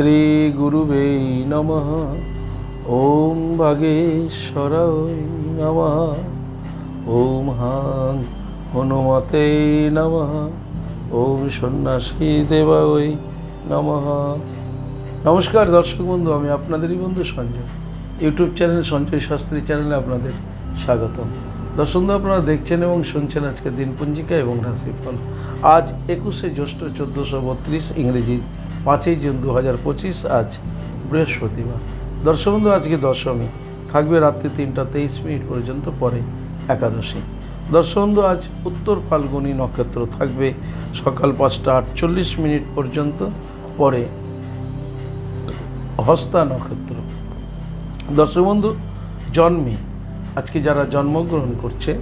শ্রীগুরুবে নমঃ। ওম ভাগেশ্বরায় নমঃ। ওম হাং হনুমতে নমঃ। ওম সন্ন্যাসী দেবায় নমঃ। নমস্কার দর্শক বন্ধু, আমি আপনাদেরই বন্ধু সঞ্জয়। ইউটিউব চ্যানেল সঞ্জয় শাস্ত্রী চ্যানেলে আপনাদের স্বাগতম। দর্শক আপনারা দেখছেন এবং শুনছেন আজকে দিনপঞ্জিকা এবং রাশিফল। আজ একুশে জ্যৈষ্ঠ চোদ্দোশো বত্রিশ ইংরেজি পাঁচই জুন দু হাজার পঁচিশ, আজ বৃহস্পতিবার। দর্শক বন্ধু আজকে দশমী। থাকবে রাত্রি তিনটা তেইশ মিনিট পর্যন্ত পরে একাদশী। দর্শক বন্ধু আজ উত্তর ফাল্গুনী নক্ষত্র থাকবে সকাল পাঁচটা আটচল্লিশ মিনিট পর্যন্ত পরে হস্তা নক্ষত্র। দর্শক বন্ধু জন্মে, আজকে যারা জন্মগ্রহণ করছে,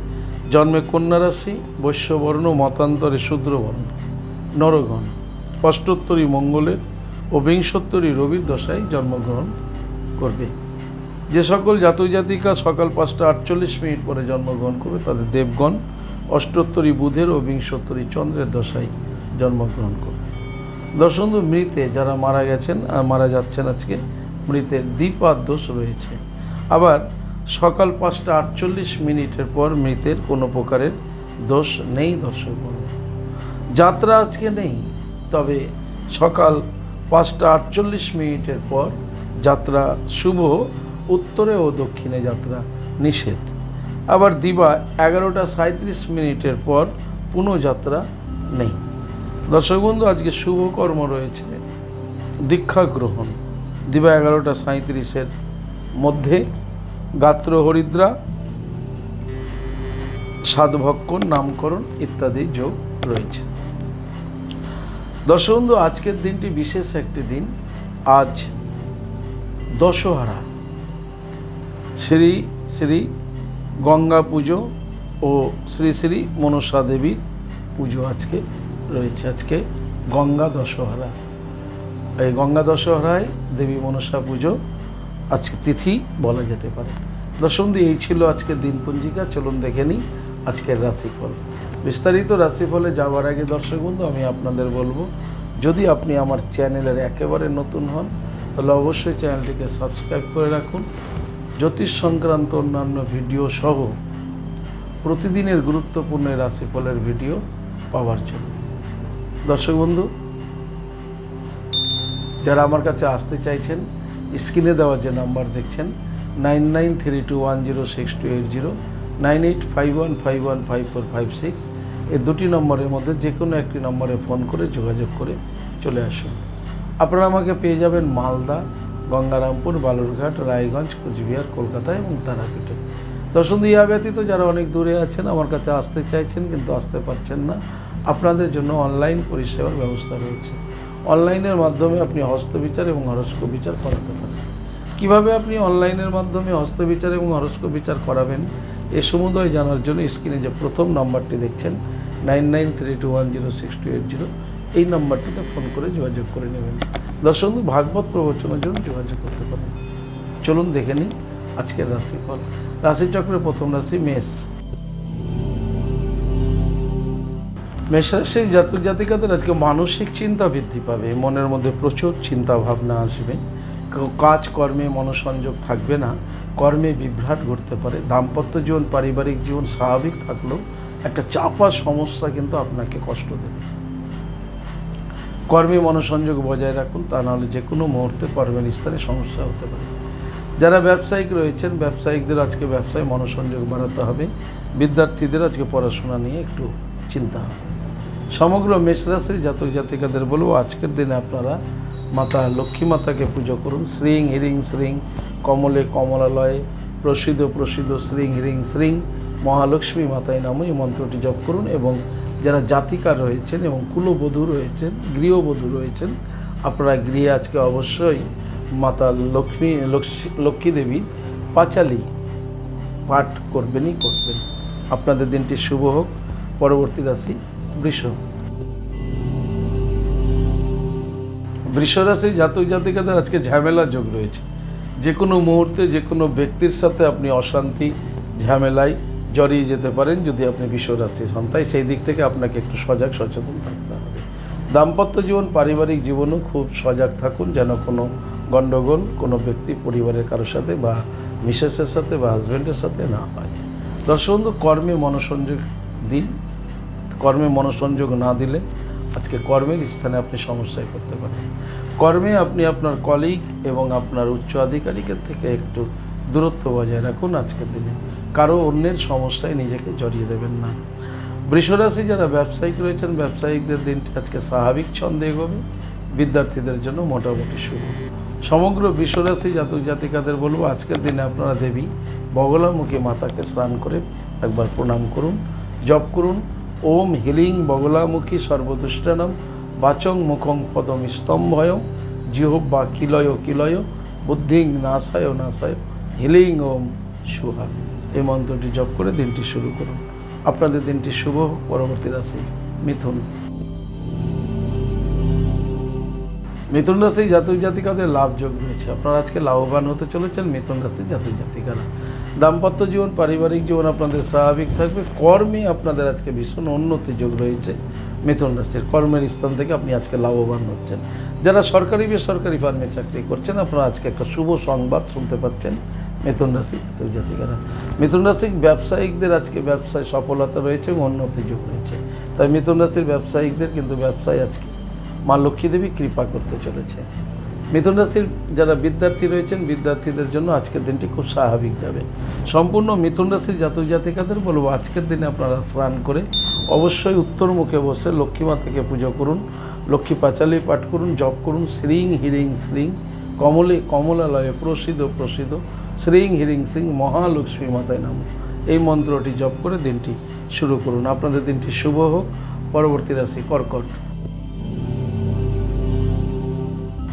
জন্মে কন্যা রাশি, বৈশ্যবর্ণ, মতান্তরে শূদ্রবর্ণ, নরগণ। অষ্টোত্তরী মঙ্গলের ও বিংশোত্তরী রবির দশায় জন্মগ্রহণ করবে। যে সকল জাতক সকাল পাঁচটা আটচল্লিশ মিনিট পরে জন্মগ্রহণ করবে, তাদের দেবগণ অষ্টোত্তরী বুধের ও বিংশোত্তরী চন্দ্রের দশায় জন্মগ্রহণ করবে। দশন্ধু মৃতে যারা মারা গেছেন মারা যাচ্ছেন আজকে মৃতের দ্বিপাদ দোষ রয়েছে। আবার সকাল পাঁচটা আটচল্লিশ মিনিটের পর মৃতের কোনো প্রকারের দোষ নেই দর্শক। যাত্রা আজকে নেই তবে সকাল পাঁচটা আটচল্লিশ মিনিটের পর যাত্রা শুভ উত্তরে ও দক্ষিণে যাত্রা নিষেধ। আবার দিবা এগারোটা সাঁত্রিশ মিনিটের পর পুনঃযাত্রা নেই। দর্শক বন্ধু, আজকে শুভ কর্ম রয়েছে। দীক্ষা গ্রহণ। দিবা এগারোটা সাঁত্রিশের মধ্যে গাত্র হরিদ্রা, সাধভক্ষণ, নামকরণ ইত্যাদি যোগ রয়েছে। দর্শক বন্ধু, আজকের দিনটি বিশেষ একটি দিন। আজ দশহারা। শ্রী শ্রী গঙ্গা পুজো ও শ্রী শ্রী মনসা দেবীর পুজো আজকে রয়েছে। আজকে গঙ্গা দশহরা। এই গঙ্গা দশহরায় দেবী মনসা পুজো আজকে তিথি বলা যেতে পারে। দশমদি এই ছিল আজকের দিন পঞ্জিকা চলুন দেখে নিই আজকের রাশিফল। বিস্তারিত রাশিফলে যাওয়ার আগে দর্শক বন্ধু, আমি আপনাদের বলব, যদি আপনি আমার চ্যানেলের একেবারে নতুন হন, তাহলে অবশ্যই চ্যানেলটিকে সাবস্ক্রাইব করে রাখুন। জ্যোতিষ সংক্রান্ত অন্যান্য ভিডিও সহ প্রতিদিনের গুরুত্বপূর্ণ রাশিফলের ভিডিও পাওয়ার জন্য। দর্শক বন্ধু, যারা আমার কাছে আসতে চাইছেন, স্ক্রিনে দেওয়া যে নাম্বার দেখছেন, nine nine three two one zero six two eight zero nine eight five one five one five four five six এই দুটি নম্বরের মধ্যে যে কোনো একটি নম্বরে ফোন করে যোগাযোগ করে চলে আসুন। আপনারা আমাকে পেয়ে যাবেন মালদা, গঙ্গারামপুর, বালুরঘাট, রায়গঞ্জ, কোচবিহার, কলকাতা এবং তারাপীঠে। দর্শন ইয়া ব্যতীত যারা অনেক দূরে আছেন, আমার কাছে আসতে চাইছেন কিন্তু আসতে পারছেন না, আপনাদের জন্য অনলাইন পরিষেবার ব্যবস্থা রয়েছে। অনলাইনের মাধ্যমে আপনি হস্তবিচার এবং হরস্কোপ বিচার করাতে পারেন। কীভাবে আপনি অনলাইনের মাধ্যমে হস্তবিচার এবং হরস্কোপ বিচার করাবেন, এ সমুদয় জানার জন্য স্ক্রিনে যে প্রথম নাম্বারটি দেখছেন, nine nine three two one zero six two eight zero, এই নাম্বারটিতে ফোন করে যোগাযোগ করে নেবেন। দর্শক, ভাগবত প্রবচনের জন্য যোগাযোগ করতে পারেন। চলুন দেখে নিন আজকের রাশিফল। রাশিচক্রের প্রথম রাশি মেষ। মেষ রাশির জাতক জাতিকাদের আজকে মানসিক চিন্তা বৃদ্ধি পাবে, মনের মধ্যে প্রচুর চিন্তা ভাবনা আসবে। কেউ কাজ কর্মে মনোসংযোগ থাকবে না, কর্মে বিভ্রাট ঘটতে পারে, দাম্পত্য জীবন, পারিবারিক জীবন স্বাভাবিক থাকলেও একটা চাপা সমস্যা কিন্তু আপনাকে কষ্ট দেবে। কর্মে মনোসংযোগ বজায় রাখুন, তা নাহলে যে কোনো মুহূর্তে কর্মের স্থানে সমস্যা হতে পারে। যারা ব্যবসায়িক রয়েছেন, ব্যবসায়িকদের আজকে ব্যবসায় মনোসংযোগ বাড়াতে হবে, বিদ্যার্থীদের আজকে পড়াশোনা নিয়ে একটু চিন্তা হবে। সমগ্র মেষরাশির জাতক জাতিকাদের বলব, আজকের দিনে আপনারা মাতা, লক্ষ্মী মাতাকে পুজো করুন। শ্রীং হিরিং শ্রীং, কমলে কমলালয়ে প্রসিদ্ধ প্রসিদ্ধ শ্রীং হিরিং শ্রীং, মহালক্ষ্মী মাতায় নামে, এই মন্ত্রটি জপ করুন এবং যারা জাতিকার রয়েছেন এবং কুলবধূ রয়েছেন, গৃহবধূ রয়েছেন, আপনারা গৃহে আজকে অবশ্যই মাতা লক্ষ্মী লক্ষ্মী দেবী পাঁচালি পাঠ করবেনই করবেন। আপনাদের দিনটি শুভ হোক। পরবর্তী রাশি বৃষ। বৃষ রাশি জাতক জাতিকাদের আজকে ঝামেলা যোগ রয়েছে। যে কোনো মুহূর্তে, যে কোনো ব্যক্তির সাথে আপনি অশান্তি, ঝামেলায় জড়িয়ে যেতে পারেন যদি আপনি বিশ্ব রাশির হন। তাই সেই দিক থেকে আপনাকে একটু সজাগ, সচেতন থাকতে হবে। দাম্পত্য জীবন, পারিবারিক জীবনও খুব সজাগ থাকুন, যেন কোনো গণ্ডগোল কোনো ব্যক্তি পরিবারের কারোর সাথে বা মিসেসের সাথে বা হাজব্যান্ডের সাথে না হয়। দর্শক কর্মে মনোসংযোগ দিন। কর্মে মনোসংযোগ না দিলে আজকে কর্মের স্থানে আপনি সমস্যায় করতে পারেন। কর্মে আপনি আপনার কলিগ এবং আপনার উচ্চ আধিকারিকের থেকে একটু দূরত্ব বজায় রাখুন আজকের দিনে। কারও অন্যের সমস্যায় নিজেকে জড়িয়ে দেবেন না। বৃষরাশি যারা ব্যবসায়িক রয়েছেন, ব্যবসায়িকদের দিনটি আজকে স্বাভাবিক ছন্দে এগোবে। বিদ্যার্থীদের জন্য মোটামুটি শুভ। সমগ্র বিশ্বরাশি জাতক জাতিকাদের বলব, আজকের দিনে আপনারা দেবী বগলামুখী মাতাকে স্নান করে একবার প্রণাম করুন, জপ করুন ওম হিলিং বগলামুখী সর্বদুষ্টানম বাচং মুখং পদম স্তম্ভয় জিহ্বা কিলয় কিলয় বুদ্ধিং নাশায় নাশায় হিলিং ওম সুহা। এই মন্ত্রটি জপ করে দিনটি শুরু করুন। আপনাদের দিনটি শুভ পরবর্তী রাশি মিথুন। মিথুন রাশি জাতক জাতিকাদের লাভ যোগ রয়েছে। আপনারা আজকে লাভবান হতে চলেছেন মিথুন রাশি জাতক জাতিকারা। দাম্পত্য জীবন, পারিবারিক জীবন আপনাদের স্বাভাবিক থাকবে। কর্মে আপনাদের আজকে ভীষণ উন্নতি যোগ রয়েছে মিথুন রাশির। কর্মের স্থান থেকে আপনি আজকে লাভবান হচ্ছেন। যারা সরকারি বেসরকারি ফার্মে চাকরি করছেন, আপনারা আজকে একটা শুভ সংবাদ শুনতে পাচ্ছেন মিথুন রাশি জাতক জাতিকারা। মিথুন রাশির ব্যবসায়িকদের আজকে ব্যবসায় সফলতা রয়েছে এবং উন্নতি যোগ রয়েছে। তাই মিথুন রাশির ব্যবসায়িকদের কিন্তু ব্যবসায় আজকে মা লক্ষ্মী দেবী কৃপা করতে চলেছে। মিথুন রাশির যারা বিদ্যার্থী রয়েছেন, বিদ্যার্থীদের জন্য আজকের দিনটি খুব স্বাভাবিক যাবে। সম্পূর্ণ মিথুন রাশির জাতক জাতিকাদের বলব, আজকের দিনে আপনারা স্নান করে অবশ্যই উত্তর মুখে বসে লক্ষ্মী মাতাকে পুজো করুন, লক্ষ্মী পাঁচালি পাঠ করুন, জপ করুন, শ্রীং হিরিং শ্রীং, কমলে কমলালয়ে প্রসিদ্ধ প্রসিদ্ধ, শ্রীং হিরিং সিং মহালক্ষ্মী মাতায় নাম। এই মন্ত্রটি জপ করে দিনটি শুরু করুন। আপনাদের দিনটি শুভ হোক। পরবর্তী রাশি কর্কট।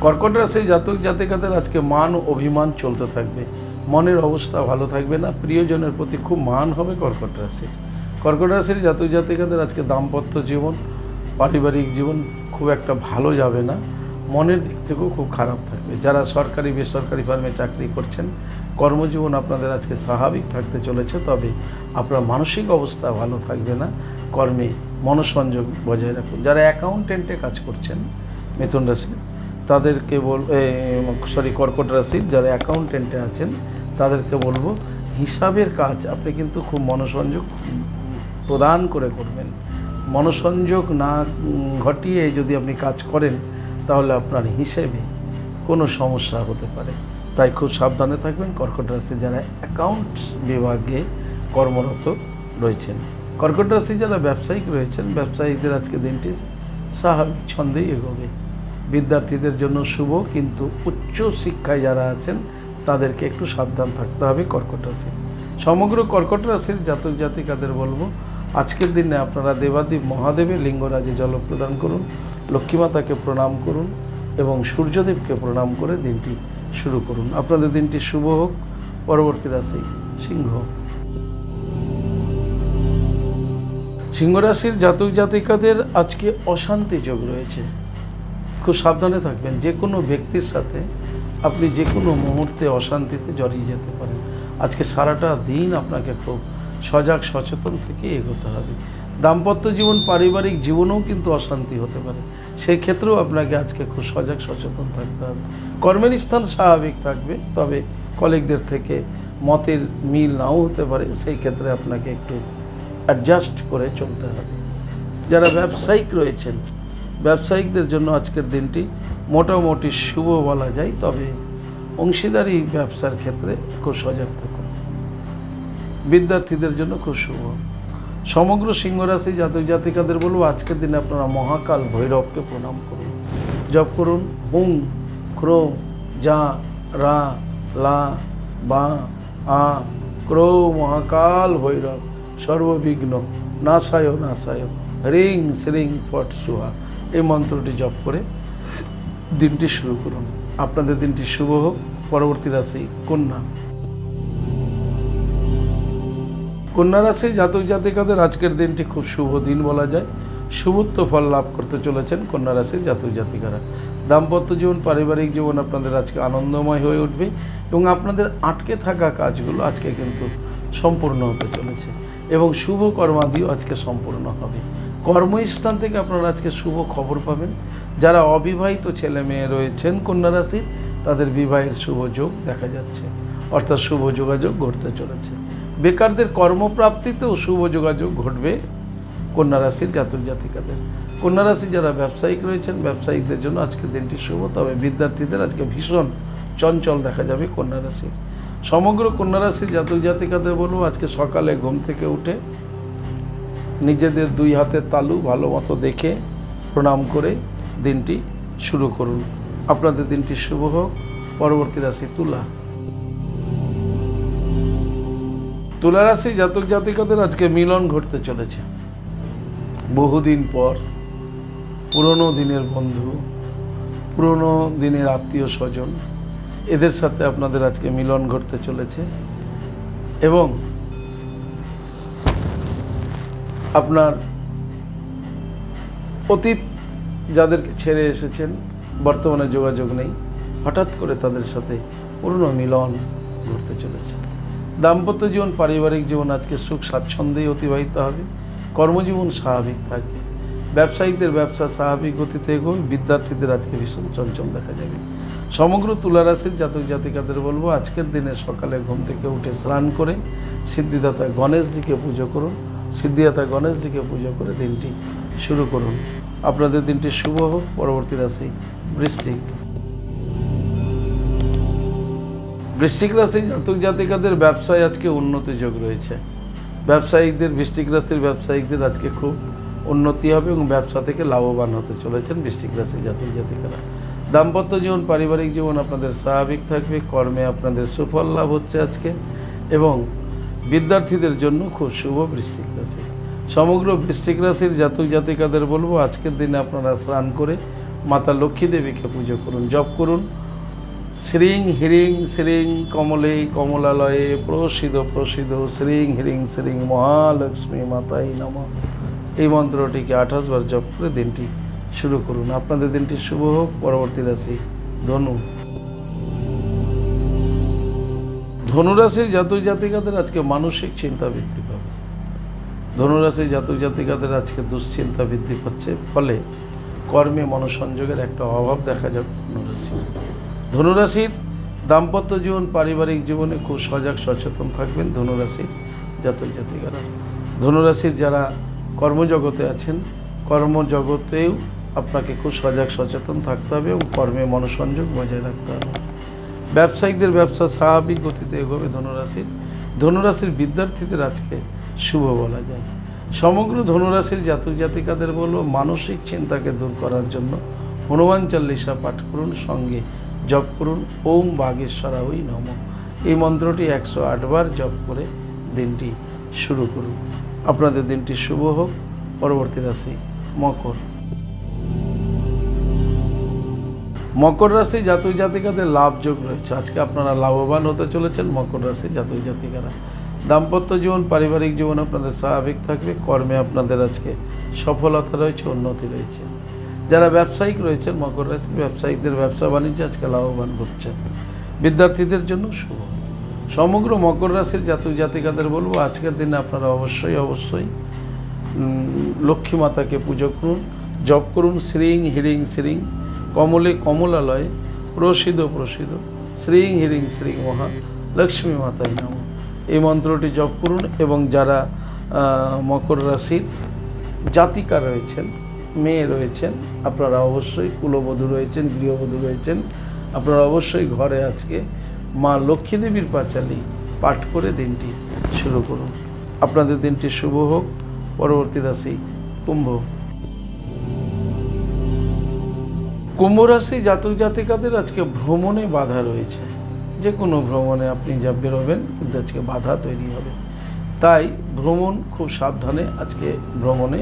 কর্কট রাশির জাতক জাতিকাদের আজকে মান অভিমান চলতে থাকবে। মনের অবস্থা ভালো থাকবে না। প্রিয়জনের প্রতি খুব মান হবে কর্কট রাশির কর্কট রাশির জাতক জাতিকাদের আজকে দাম্পত্য জীবন, পারিবারিক জীবন খুব একটা ভালো যাবে না। মনের দিক থেকেও খুব খারাপ থাকবে। যারা সরকারি, বেসরকারি ফার্মে চাকরি করছেন, কর্মজীবন আপনাদের আজকে স্বাভাবিক থাকতে চলেছে, তবে আপনার মানসিক অবস্থা ভালো থাকবে না। কর্মে মনসংযোগ বজায় রাখুন। যারা অ্যাকাউন্টেন্টে কাজ করছেন, মিথুন রাশির তাদেরকে বল সরি কর্কট রাশির যারা অ্যাকাউন্টেন্টে আছেন, তাদেরকে বলব, হিসাবের কাজ আপনি কিন্তু খুব মনোসংযোগ প্রদান করে করবেন। মনোসংযোগ না ঘটিয়ে যদি আপনি কাজ করেন, তাহলে আপনার হিসেবে কোনো সমস্যা হতে পারে। তাই খুব সাবধানে থাকবেন কর্কট রাশি যারা অ্যাকাউন্ট বিভাগে কর্মরত রয়েছেন। কর্কট রাশি যারা ব্যবসায়িক রয়েছেন ব্যবসায়িকদের আজকে দিনটি স্বাভাবিক ছন্দেই এগোবে। বিদ্যার্থীদের জন্য শুভ, কিন্তু উচ্চ শিক্ষায় যারা আছেন, তাদেরকে একটু সাবধান থাকতে হবে কর্কট রাশির। সমগ্র কর্কট রাশির জাতক জাতিকাদের বলব, আজকের দিনে আপনারা দেবাদেব মহাদেবের লিঙ্গরাজে জল প্রদান করুন লক্ষ্মীমাতাকে প্রণাম করুন এবং সূর্যদেবকে প্রণাম করে দিনটি শুরু করুন। আপনাদের দিনটি শুভ হোক, পরবর্তী রাশি সিংহ। সিংহ রাশির জাতক জাতিকাদের আজকে অশান্তি যোগ রয়েছে। খুব সাবধানে থাকবেন। যে কোনো ব্যক্তির সাথে আপনি যে কোনো মুহূর্তে অশান্তিতে জড়িয়ে যেতে পারেন। আজকে সারাটা দিন আপনাকে খুব সজাগ, সচেতন থেকে এগোতে হবে। দাম্পত্য জীবন, পারিবারিক জীবনেও কিন্তু অশান্তি হতে পারে। সেই ক্ষেত্রেও আপনাকে আজকে খুব সজাগ, সচেতন থাকতে হবে। কর্মের স্থান স্বাভাবিক থাকবে, তবে কলিগদের থেকে মতের মিল নাও হতে পারে। সেই ক্ষেত্রে আপনাকে একটু অ্যাডজাস্ট করে চলতে হবে। যারা ব্যবসায়িক রয়েছেন ব্যবসায়িকদের জন্য আজকের দিনটি মোটামুটি শুভ বলা যায়, তবে অংশীদারি ব্যবসার ক্ষেত্রে খুব সজাগ থাকুন বিদ্যার্থীদের জন্য খুব শুভ। সমগ্র সিংহরাশি জাতক জাতিকাদের বলব, আজকের দিনে আপনারা মহাকাল ভৈরবকে প্রণাম করুন। জপ করুন, হুং ক্রো যা, রা, লা, বা, আ ক্রো মহাকাল ভৈরব, সর্ববিঘ্ন নাশায় নাশায় রিং শ্রিং, ফট, সুহা। এই মন্ত্রটি জপ করে দিনটি শুরু করুন। আপনাদের দিনটি শুভ হোক। পরবর্তী রাশি কন্যা। কন্যা রাশি জাতক জাতিকাদের আজকের দিনটি খুব শুভ দিন বলা যায়। শুভত্ব ফল লাভ করতে চলেছেন কন্যা রাশির জাতক জাতিকারা। দাম্পত্য জীবন, পারিবারিক জীবন আপনাদের আজকে আনন্দময় হয়ে উঠবে এবং আপনাদের আটকে থাকা কাজগুলো আজকে কিন্তু সম্পূর্ণ হতে চলেছে এবং শুভ কর্মাদিও আজকে সম্পূর্ণ হবে। কর্মস্থান থেকে আপনারা আজকে শুভ খবর পাবেন। যারা অবিবাহিত ছেলে মেয়ে রয়েছেন, কন্যা রাশি, তাদের বিবাহের শুভ যোগ দেখা যাচ্ছে। অর্থাৎ শুভ যোগাযোগ ঘটতে চলেছে। বেকারদের কর্মপ্রাপ্তিতেও শুভ যোগাযোগ ঘটবে কন্যা রাশির জাতক জাতিকাদের। কন্যা রাশি যারা ব্যবসায়িক রয়েছেন ব্যবসায়িকদের জন্য আজকের দিনটি শুভ। তবে বিদ্যার্থীদের আজকে ভীষণ চঞ্চল দেখা যাবে কন্যা রাশির। সমগ্র কন্যা রাশির জাতক জাতিকাদের বলব, আজকে সকালে ঘুম থেকে উঠে নিজেদের দুই হাতের তালু ভালো মতো দেখে প্রণাম করে দিনটি শুরু করুন। আপনাদের দিনটি শুভ হোক। পরবর্তী রাশি তুলা। তুলা রাশি জাতক জাতিকাদের আজকে মিলন ঘটতে চলেছে। বহুদিন পর পুরনো দিনের বন্ধু, পুরনো দিনের আত্মীয় স্বজন, এদের সাথে আপনাদের আজকে মিলন ঘটতে চলেছে। এবং আপনার অতীত যাদেরকে ছেড়ে এসেছেন, বর্তমানে যোগাযোগ নেই, হঠাৎ করে তাদের সাথে পুরনো মিলন ঘটতে চলেছে। দাম্পত্য জীবন, পারিবারিক জীবন, আজকে সুখ স্বাচ্ছন্দ্যেই অতিবাহিত হবে, কর্মজীবন স্বাভাবিক থাকবে। ব্যবসায়িকদের ব্যবসা স্বাভাবিক গতিতে এগোবে, বিদ্যার্থীদের আজকে ভীষণ চঞ্চল দেখা যাবে। সমগ্র তুলারাশির জাতক জাতিকাদের বলব, আজকের দিনে সকালে ঘুম থেকে উঠে স্নান করে সিদ্ধিদাতা গণেশজিকে পুজো করুন সিদ্ধিদাতা গণেশজিকে পুজো করে দিনটি শুরু করুন। আপনাদের দিনটি শুভ হোক। পরবর্তী রাশি বৃশ্চিক। বৃশ্চিক রাশি জাতক জাতিকাদের ব্যবসায় আজকে উন্নতি যোগ রয়েছে। ব্যবসায়িকদের, বৃশ্চিক রাশির ব্যবসায়িকদের আজকে খুব উন্নতি হবে এবং ব্যবসা থেকে লাভবান হতে চলেছেন বৃশ্চিক রাশির জাতক জাতিকারা। দাম্পত্য জীবন, পারিবারিক জীবন আপনাদের স্বাভাবিক থাকবে। কর্মে আপনাদের সুফল লাভ হচ্ছে আজকে এবং বিদ্যার্থীদের জন্য খুব শুভ বৃশ্চিক রাশি। সমগ্র বৃশ্চিক রাশির জাতক জাতিকাদের বলব, আজকের দিনে আপনারা স্নান করে মাতা লক্ষ্মী দেবীকে পুজো করুন, জপ করুন। শ্রীং হিরিং শ্রীং কমলে কমলালয়ে প্রসিদ প্রসিদ শ্রীং হিরিং শ্রীং মহালক্ষ্মী মাতাই নম। এই মন্ত্রটিকে আঠাশ বার জপ করে দিনটি শুরু করুন। আপনাদের দিনটি শুভ হোক। পরবর্তী রাশি ধনু। ধনুরাশির জাতক জাতিকাদের আজকে মানসিক চিন্তা বৃদ্ধি পাবে। ধনুরাশির জাতক জাতিকাদের আজকে দুশ্চিন্তা বৃদ্ধি পাচ্ছে, ফলে কর্মে মনোসংযোগের একটা অভাব দেখা যাবে ধনুরাশির। ধনুরাশির দাম্পত্য জীবন, পারিবারিক জীবনে খুব সজাগ, সচেতন থাকবেন ধনুরাশির জাতক জাতিকারা। ধনুরাশির যারা কর্মজগতে আছেন, কর্মজগতেও আপনাকে খুব সজাগ, সচেতন থাকতে হবে এবং কর্মে মনোসংযোগ বজায় রাখতে হবে। ব্যবসায়িকদের ব্যবসা স্বাভাবিক গতিতে এগোবে ধনুরাশির। ধনুরাশির বিদ্যার্থীদের আজকে শুভ বলা যায়। সমগ্র ধনুরাশির জাতক জাতিকাদের বলব মানসিক চিন্তাকে দূর করার জন্য হনুমান চল্লিশা পাঠ করুন, সঙ্গে জপ করুন। ওম বাগেশ্বরা ওই নম। এই মন্ত্রটি একশো আটবার জপ করে দিনটি শুরু করুন। আপনাদের দিনটি শুভ হোক। পরবর্তী রাশি মকর। মকর রাশি জাতক জাতিকাদের লাভ যোগ রয়েছে। আজকে আপনারা লাভবান হতে চলেছেন মকর রাশি জাতক জাতিকারা। দাম্পত্য জীবন, পারিবারিক জীবন আপনাদের স্বাভাবিক থাকবে। কর্মে আপনাদের আজকে সফলতা রয়েছে, উন্নতি রয়েছে। যারা ব্যবসায়িক রয়েছেন, মকর রাশি ব্যবসায়িকদের ব্যবসা বাণিজ্য আজকে লাভবান ঘটছে বিদ্যার্থীদের জন্য শুভ। সমগ্র মকর রাশির জাতক জাতিকাদের বলব, আজকের দিনে আপনারা অবশ্যই অবশ্যই লক্ষ্মী মাতাকে পুজো করুন, জপ করুন, শ্রীং, হিরিং, শ্রীং। কমলে কমলালয়ে প্রসিদ্ধ প্রসিদ্ধ। শ্রীং হিরিং শ্রীং মহা লক্ষ্মী মাতাই নাম। এই মন্ত্রটি জপ করুন এবং যারা মকর রাশির জাতিকা রয়েছেন, মেয়ে রয়েছেন, আপনারা অবশ্যই কুলবধূ রয়েছেন, গৃহবধূ রয়েছেন, আপনারা অবশ্যই ঘরে আজকে মা লক্ষ্মী দেবীর পাঁচালি পাঠ করে দিনটি শুরু করুন। আপনাদের দিনটি শুভ হোক। পরবর্তী রাশি কুম্ভ কুম্ভ রাশি জাতক জাতিকাদের আজকে ভ্রমণে বাধা রয়েছে। যে কোনো ভ্রমণে আপনি যা বেরোবেন, কিন্তু আজকে বাধা তৈরি হবে। তাই ভ্রমণ খুব সাবধানে আজকে ভ্রমণে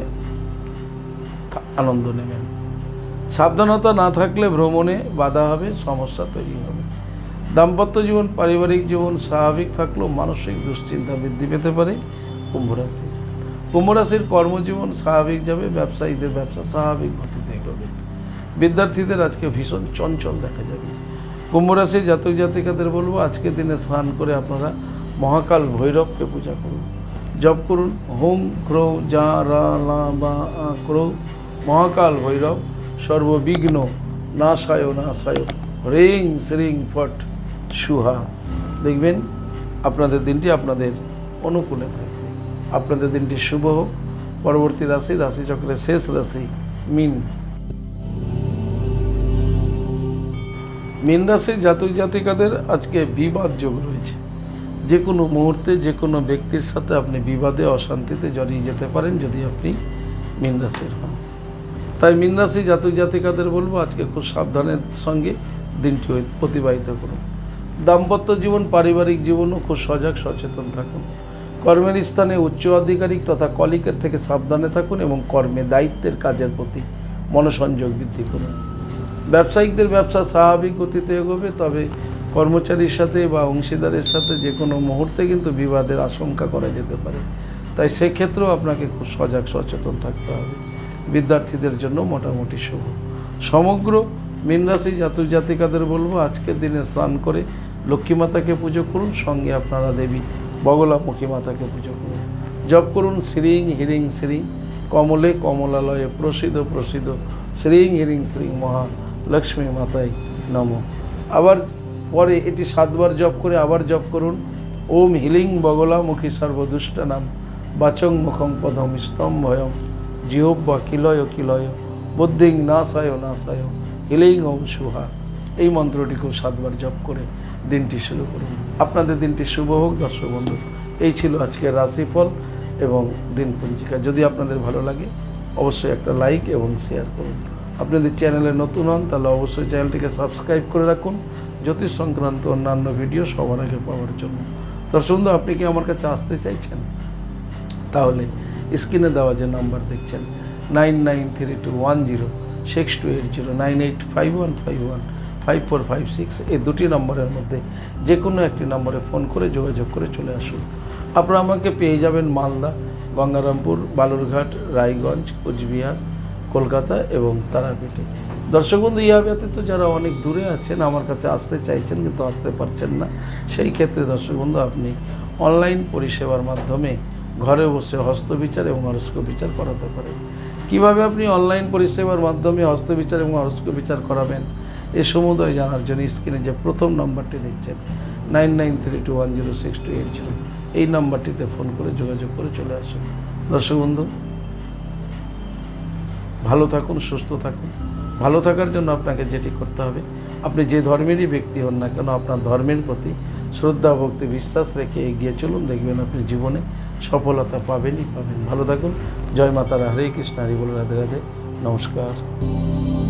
আনন্দ নেবেন। সাবধানতা না থাকলে ভ্রমণে বাধা হবে, সমস্যা তৈরি হবে। দাম্পত্য জীবন, পারিবারিক জীবন স্বাভাবিক থাকলেও মানসিক দুশ্চিন্তা বৃদ্ধি পেতে পারে কুম্ভ রাশি কুম্ভ রাশির কর্মজীবন স্বাভাবিক যাবে, ব্যবসায়ীদের ব্যবসা স্বাভাবিক গতিতে এগোবে। বিদ্যার্থীদের আজকে ভীষণ চঞ্চল দেখা যাবে। কুম্ভরাশি জাতক জাতিকাদের বলব, আজকে দিনে স্নান করে আপনারা মহাকাল ভৈরবকে পূজা করুন। জপ করুন। হোম ক্রৌ যা রা লা বা ক্রৌ। মহাকাল ভৈরব, সর্ববিঘ্ন, নাশায় নাশায় রিং শ্রিং ফট, সুহা। দেখবেন, আপনাদের দিনটি আপনাদের অনুকূলে থাকবে। আপনাদের দিনটি শুভ হোক। পরবর্তী রাশি, রাশিচক্রের শেষ রাশি, মিন। মিন রাশির জাতক জাতিকাদের আজকে বিবাদ যোগ রয়েছে। যে কোনো মুহূর্তে যে কোনো ব্যক্তির সাথে আপনি বিবাদে, অশান্তিতে জড়িয়ে যেতে পারেন যদি আপনি মিন রাশির হন। তাই মিন জাতক জাতিকাদের বলব, আজকে খুব সাবধানের সঙ্গে দিনটি অতিবাহিত করুন। দাম্পত্য জীবন, পারিবারিক জীবনও খুব সজাগ, সচেতন থাকুন। কর্মের স্থানে উচ্চ আধিকারিক তথা কলিকের থেকে সাবধানে থাকুন এবং কর্মে দায়িত্বের কাজের প্রতি মনোসংযোগ বৃদ্ধি করুন। ব্যবসায়িকদের ব্যবসা স্বাভাবিক গতিতে এগোবে, তবে কর্মচারীর সাথে বা অংশীদারের সাথে যে কোনো মুহূর্তে কিন্তু বিবাদের আশঙ্কা করা যেতে পারে। তাই সেক্ষেত্রেও আপনাকে খুব সজাগ, সচেতন থাকতে হবে। বিদ্যার্থীদের জন্য মোটামুটি শুভ। সমগ্র মিনরাশি জাতক জাতিকাদের বলব, আজকের দিনে স্নান করে লক্ষ্মী মাতাকে পুজো করুন, সঙ্গে আপনারা দেবী বগলামুখী মাতাকে পুজো করুন। জপ করুন, শ্রীং হিরিং শ্রী। কমলে কমলালয়ে প্রসিদ্ধ প্রসিদ্ধ। শ্রীং হিরিং শ্রী মহা লক্ষ্মী মাতায় নম। আবার পরে এটি সাতবার জপ করে আবার জপ করুন। ওম হিলিং বগলামুখী সর্বদুষ্ট নাম বাচং মুখং পদম স্তম্ভয়ম জিহব্বা কিলয় কিলয়, বুদ্ধিং নাশায় নাশায় হিলিং ওম সুহা এই মন্ত্রটিকেও সাতবার জপ করে দিনটি শুরু করুন। আপনাদের দিনটি শুভ হোক, দর্শক বন্ধু। এই ছিল আজকের রাশিফল এবং দিন পঞ্জিকা। যদি আপনাদের ভালো লাগে, অবশ্যই একটা লাইক এবং শেয়ার করুন। আপনাদের চ্যানেলে নতুন হন, তাহলে অবশ্যই চ্যানেলটিকে সাবস্ক্রাইব করে রাখুন। জ্যোতিষ সংক্রান্ত অন্যান্য ভিডিও সবার আগে পাওয়ার জন্য। দর্শক বন্ধু, আপনি কি আমার কাছে আসতে চাইছেন? তাহলে স্ক্রিনে দেওয়া যে নাম্বার দেখছেন, nine nine three two one zero, six two eight zero, nine eight five one five one, five four five six, এই দুটি নম্বরের মধ্যে যে কোনো একটি নম্বরে ফোন করে যোগাযোগ করে চলে আসুন। আপনারা আমাকে পেয়ে যাবেন মালদা, গঙ্গারামপুর, বালুরঘাট, রায়গঞ্জ, কোচবিহার কলকাতা এবং তারাপীঠে। দর্শক বন্ধু, ইহা ব্যতীত যারা অনেক দূরে আছেন, আমার কাছে আসতে চাইছেন কিন্তু আসতে পারছেন না, সেই ক্ষেত্রে দর্শক বন্ধু, আপনি অনলাইন পরিষেবার মাধ্যমে ঘরে বসে হস্তবিচার এবং হরস্কোপ বিচার করাতে পারেন। কীভাবে আপনি অনলাইন পরিষেবার মাধ্যমে হস্তবিচার এবং হরস্কোপ বিচার করাবেন, এ সমুদয় জানার জন্য স্ক্রিনে যে প্রথম নম্বরটি দেখছেন, nine nine three two one zero six two eight zero, এই নাম্বারটিতে ফোন করে যোগাযোগ করে চলে আসুন। দর্শক বন্ধু ভালো থাকুন, সুস্থ থাকুন। ভালো থাকার জন্য আপনাকে যেটি করতে হবে, আপনি যে ধর্মেরই ব্যক্তি হন না কেন, আপনার ধর্মের প্রতি শ্রদ্ধা, ভক্তি, বিশ্বাস রেখে এগিয়ে চলুন। দেখবেন আপনি জীবনে সফলতা পাবেনই পাবেন। ভালো থাকুন। জয় মাতারা। হরে কৃষ্ণ। হরি বলে। রাধে রাধে। নমস্কার।